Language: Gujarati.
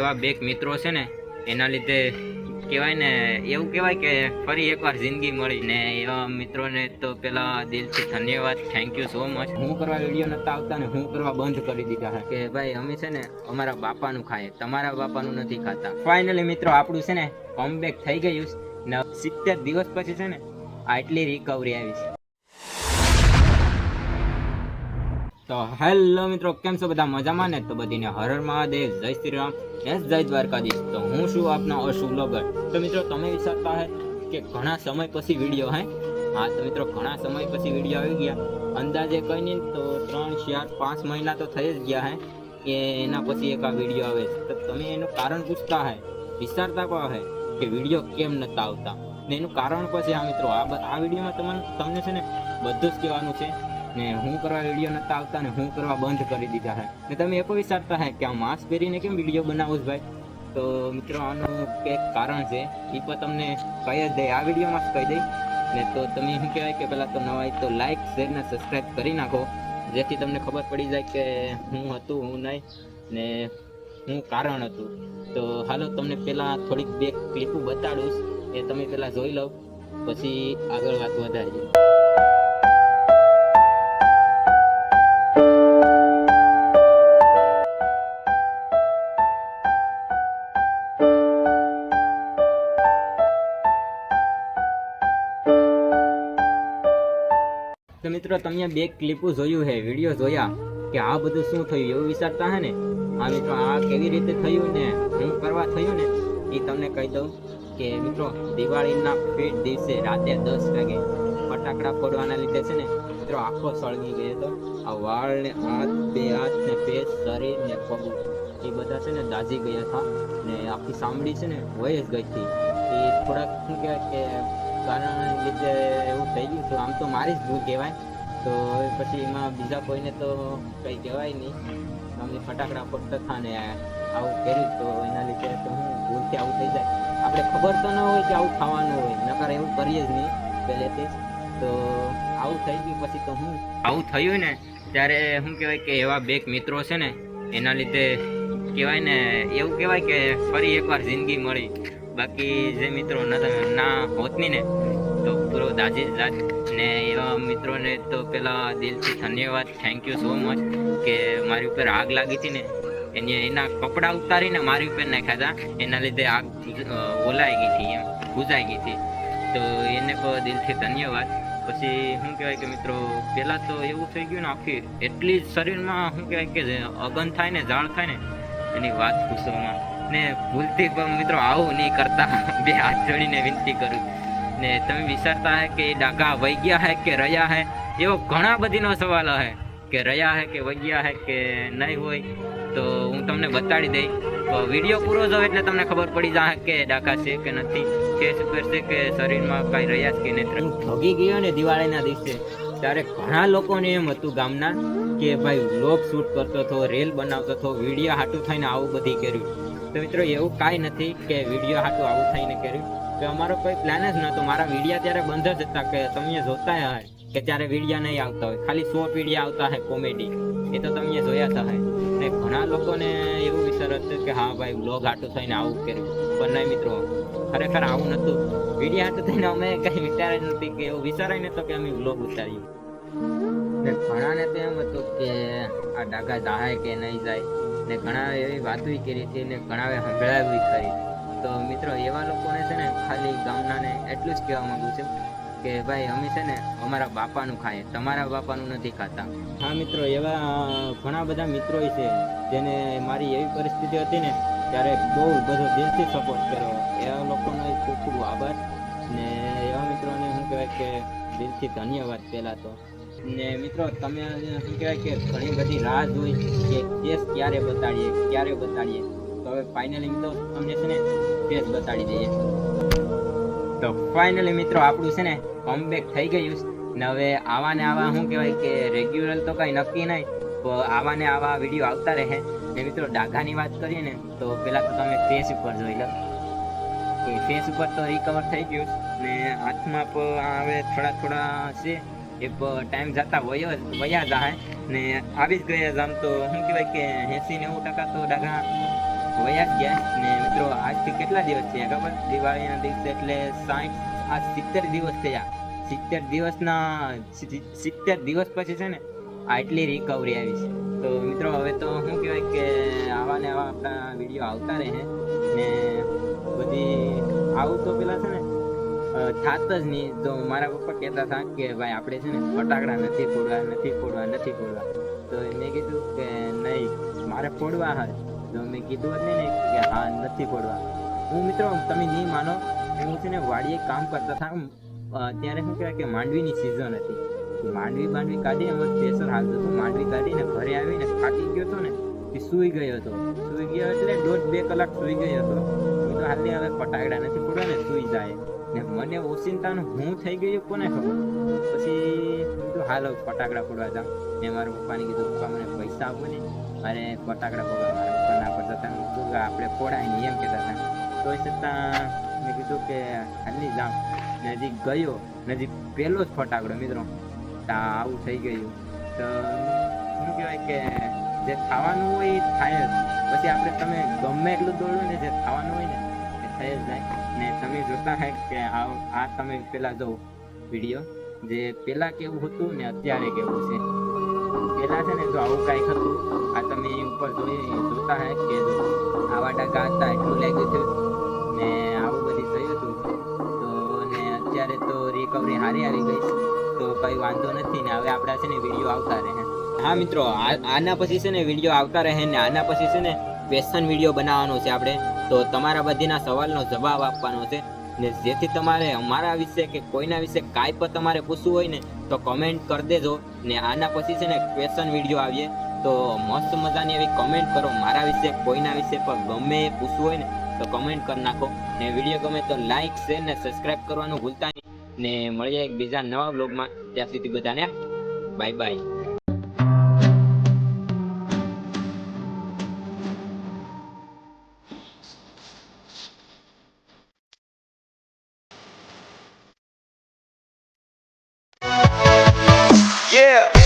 એવા બેક મિત્રો છે ને, એના લીધે કહેવાય ને, એવું કહેવાય કે ફરી એકવાર જિંદગી મળી ને એવા મિત્રોને તો પેલા દિલથી ધન્યવાદ. થેન્ક યુ સો મચ હું કરવા વીડિયો નતા આવતા ને હું કરવા બંધ કરી દીધા કે ભાઈ, અમે છે ને અમારા બાપાનું ખાય તમારા બાપાનું નથી ખાતા. ફાઇનલી મિત્રો, આપણું છે ને કોમબેક થઈ ગયું સિત્તેર દિવસ પછી છે ને, આટલી રિકવરી આવી છે. તો હેલો મિત્રો, કેમ છો બધા? મજામાં ને? તો બધીને હર મહાદેવ, જય શ્રી રામ જય જય દ્વારકાધીશ. તો હું છું આપનો અશુ તો મિત્રો, તમે વિચારતા હે કે ઘણા સમય પછી વીડિયો હે? હા, તો મિત્રો, ઘણા સમય પછી વીડિયો આવી ગયા. અંદાજે કઈ નહીં, તો ત્રણ, ચાર, પાંચ મહિના તો થઈ જ ગયા હે કે એના પછી એક આ વીડિયો આવે. છે તો તમે એનું કારણ પૂછતા હે, વિચારતા કહો હે કે વીડિયો કેમ નતા આવતા? ને એનું કારણ પછી આ મિત્રો. આ આ વિડીયોમાં તમને તમને છે ને બધું જ કહેવાનું છે. ને હું કરવા વીડિયો નતા આવતા ને હું કરવા બંધ કરી દીધા હે. ને તમે એ પણ વિચારતા હે કે આ માસ્ક પહેરીને કેમ વીડિયો બનાવો છો ભાઈ? તો મિત્રો, આનું કંઈક કારણ છે. એ પણ તમને કહી જ દઈ આ વિડીયોમાં જ કહી દઈ ને તો તમે શું કહેવાય કે પહેલાં તો નવાય તો લાઈક શેર ને સબસ્ક્રાઈબ કરી નાખો. જેથી તમને ખબર પડી જાય કે હું હતું, હું નહીં ને હું કારણ હતું. તો હાલો, તમને પહેલાં થોડીક બે ક્લિપો બતાડું. એ તમે પહેલાં જોઈ લો. પછી આગળ વાત વધારીએ. મિત્રો તમે બે ક્લિપો જોયું હે વીડિયો જોયા કે આ બધું શું થયું એવું વિચારતા હે ને? આ મિત્રો, આ કેવી રીતે થયું ને, શું કરવા થયું ને, એ તમને કહી દઉં કે મિત્રો, દિવાળીના ફેટ દિવસે રાતે દસ વાગે ફટાકડા ફોડવાના લીધે છે ને, મિત્રો, આખો સળગી ગયો હતો. આ વાળ ને હાથ, બે હાથ ને પેટ, શરીર ને પગ એ બધા છે ને દાઝી ગયા હતા ને આખી સાંભળી છે ને વય જ ગઈ હતી. એ થોડાક શું કહેવાય કે કારણ લીધે એવું થઈ ગયું હતું આમ તો મારી જ ભૂલ કહેવાય. તો પછી એમાં બીજા કોઈને તો કંઈ કહેવાય નહીં. અમને ફટાકડા ફોડતા હતા આવું કર્યું તો એના લીધે તો હું ભૂલથી આવું થઈ જાય. આપણે ખબર તો ન હોય કે આવું ખાવાનું હોય. નકર એવું કરીએ જ નહીં પહેલેથી તો આવું થઈ ગયું પછી તો હું આવું થયું ને, ત્યારે શું કહેવાય કે એવા બે મિત્રો છે ને, એના લીધે કહેવાય ને, એવું કહેવાય કે ફરી એકવાર જિંદગી મળી. બાકી જે મિત્રો ના હોતની ને તો પૂરો દાજી જ ને એવા મિત્રોને તો પેલા દિલથી ધન્યવાદ. થેન્ક યુ સો મચ કે મારી ઉપર આગ લાગી હતી ને. એને એના કપડાં ઉતારીને મારી ઉપર નાખ્યા હતા. એના લીધે આગ ઓલાઈ ગઈ હતી એમ બુઝાઈ ગઈ હતી. તો એને પણ દિલથી ધન્યવાદ. પછી શું કહેવાય કે મિત્રો પહેલાં તો એવું થઈ ગયું ને આખી, એટલી જ શરીરમાં શું કહેવાય કે અગન થાય ને ઝાડ થાય ને, એની વાત પૂછવામાં. ને ભૂલથી પણ મિત્રો આવું નહીં કરતા. બે હાથ જોડીને વિનંતી કરું ને તમે વિચારતા હે કે ડાઘા વહી ગયા હે કે રહ્યા હે? એવો ઘણા બધીનો સવાલ હે કે રહ્યા હે કે વહી ગયા હે કે નહીં હોય? તો હું તમને બતાડી દઈ તો વીડિયો પૂરો જો એટલે તમને ખબર પડી જાય કે ડાઘા છે કે નથી. કે શું કે શરીરમાં કાંઈ રહ્યા કે નેત્ર ઠગી ગયો ને દિવાળીના દિવસે. ત્યારે ઘણા લોકોને એમ હતું ગામના કે ભાઈ વ્લોગ શૂટ કરતો હતો રેલ બનાવતો હતો વીડિયો હાટું થઈને આવું બધી કર્યું. તો મિત્રો એવું કાંઈ નથી કે વીડિયો હાટું આવું થઈને કર્યું. કે અમારો કોઈ પ્લાન જ નહોતો. મારા વિડીયા ત્યારે બંધ જ હતા કે તમે જોતા હોય કે ત્યારે વિડીયા નહીં આવતા હોય. ખાલી સો વિડીયા આવતા હોય કોમેડી એ તો તમે જોયા હતા ને ઘણા લોકોને એવું વિચાર હતું કે હા ભાઈ બ્લોગ હાટું થઈને આવું કર્યું. પણ નહીં મિત્રો, ખરેખર આવું નહોતું. વિડીયા હાટું થઈને અમે કંઈ વિચાર્યા જ નથી કે એવું વિચારાય નહોતો કે અમે બ્લોગ ઉતારીએ. ઘણાને તો એમ હતું કે આ ડાઘા જાય કે નહીં જાય. ને ઘણા એવી વાતો કરી હતી ને ઘણાએ સંભળાવી ખરી તો મિત્રો, એવા લોકોને છે ને ખાલી ગામનાને એટલું જ કહેવા માંગુ છું કે ભાઈ, અમે છે ને અમારા બાપાનું ખાઈએ. તમારા બાપાનું નથી ખાતા. હા મિત્રો, એવા ઘણા બધા મિત્રો છે જેને મારી એવી પરિસ્થિતિ હતી ને ત્યારે બહુ બધો દિલથી સપોર્ટ કર્યો. એવા લોકોનો ખૂબ ખૂબ આભાર ને એવા મિત્રોને શું કહેવાય કે દિલથી ધન્યવાદ પહેલાં તો. ને મિત્રો, તમે શું કહેવાય કે ઘણી બધી રાહ જોઈ કે કેસ ક્યારે બતાડીએ ક્યારે બતાડીએ. તો હવે ફાઇનલી મિત્રો, તમને છે ને કેસ બતાડી દઈએ. તો ફાઇનલી મિત્રો, આપણું છે ને કમબેક થઈ ગયું. ને હવે આવા ને આવા શું કહેવાય કે રેગ્યુલર તો કંઈ નક્કી નહીં તો આવા ને આવા વીડિયો આવતા રહે. ને મિત્રો, ડાઘાની વાત કરીએ ને, તો પહેલાં તો તમે ફેસ ઉપર જોઈ લો. કે ફેસ ઉપર તો રિકવર થઈ ગયું ને હાથમાં પણ હવે થોડા થોડા છે. એ ટાઈમ જતા વયો વયા જાય. ને આવી જ ગયા આમ તો, શું કહેવાય કે એંસી નેવું ટકા તો ડાઘા વયા જ ગયા. ને મિત્રો, આજથી કેટલા દિવસ થયા ખબર? દિવાળીના દિવસે એટલે સાઠ આ સિત્તેર દિવસ થયા. સિત્તેર દિવસના સિત્તેર દિવસ પછી છે ને આટલી રિકવરી આવી છે. તો મિત્રો, હવે તો શું કહેવાય કે આવા ને આવા આપણા વીડિયો આવતા રહે. ને બધી આવું તો પેલા છે ને થાત જ નહીં. તો મારા પપ્પા કહેતા હતા કે, ભાઈ, આપણે છે ને ફટાકડા નથી ફોડવા નથી ફોડવા નથી ફોડવા. તો મેં કીધું કે, નહીં, મારે ફોડવા હોય. તો મેં કીધું જ ને કે, હા, નથી ફોડવા. હું મિત્રો, તમે નહીં માનો, હું છે ને વાડીએ કામ કરતા હતા. ત્યારે શું કહેવાય કે, માંડવીની સિઝન હતી. માંડવી માંડવી કાઢીને એમાં પ્રેશર હાલતું હતું. માંડવી કાઢીને ઘરે આવીને થાકી ગયો હતો ને તે સૂઈ ગયો હતો. સૂઈ ગયો એટલે દોઢ બે કલાક સૂઈ ગયો હતો. હું હાલની હવે ફટાકડા નથી ફોડવા ને સૂઈ જાય. ને મને ઓચિંતાનું હું થઈ ગયું કોને ખબર? પછી કીધું, હાલો, ફટાકડા ફોડવા જાઉં. ને મારા પપ્પાને કીધું, પપ્પા, મને પૈસા આપો ને. અરે, ફટાકડા ફોડવા મારા પપ્પા ના પડતા હતા કીધું આપણે ફોડાય ને, એમ કહેતા હતા. તો છતાં મેં કીધું કે હાલની જાઉં. નજીક ગયો, નજીક પહેલો જ ફટાકડો, મિત્રો. તા આવું થઈ ગયું. તો શું કહેવાય કે, જે ખાવાનું હોય એ થાય જ. પછી આપણે તમે ગમે એટલું દોડો ને જે થવાનું હોય ને થઈ જાય. ને તમે જોતા હે કે આ તમે પેલા જો વીડિયો જે પેલા કેવું હતું ને અત્યારે કેવું છે. પેલા છે ને જો આવું કાંઈક હતું, આ તમે ઉપર જોઈ જોતા હે કે આવા ટકા હતા એટલું લાગ્યું છે. ને આવું બધું થયું હતું. તો ને અત્યારે તો રિકવરી હારી આવી ગઈ. તો કઈ વાંધો નથી ને હવે આપણા છે ને વીડિયો આવતા રહે. હા મિત્રો આના પછી છે ને વીડિયો આવતા રહે ને આના પછી છે ને ક્વેશ્ચન વીડિયો બનાવવાનો છે આપણે. તો તમારા બધીના સવાલનો જવાબ આપવાનો છે. ને જેથી તમારે અમારા વિશે કે કોઈના વિશે કાંઈ પણ તમારે પૂછવું હોય ને, તો કમેન્ટ કરી દેજો. ને આના પછી છે ને ક્વેશ્ચન વીડિયો આવીએ. તો મસ્ત મજાની એવી કમેન્ટ કરો. મારા વિશે, કોઈના વિશે પણ ગમે એ પૂછવું હોય ને, તો કમેન્ટ કરી નાખો. ને વીડિયો ગમે તો લાઈક શેર ને સબસ્ક્રાઈબ કરવાનું ભૂલતા નહીં. ને મળીએ એક બીજા નવા બ્લોગમાં ત્યાં સુધી બધાને બાય બાય Yeah.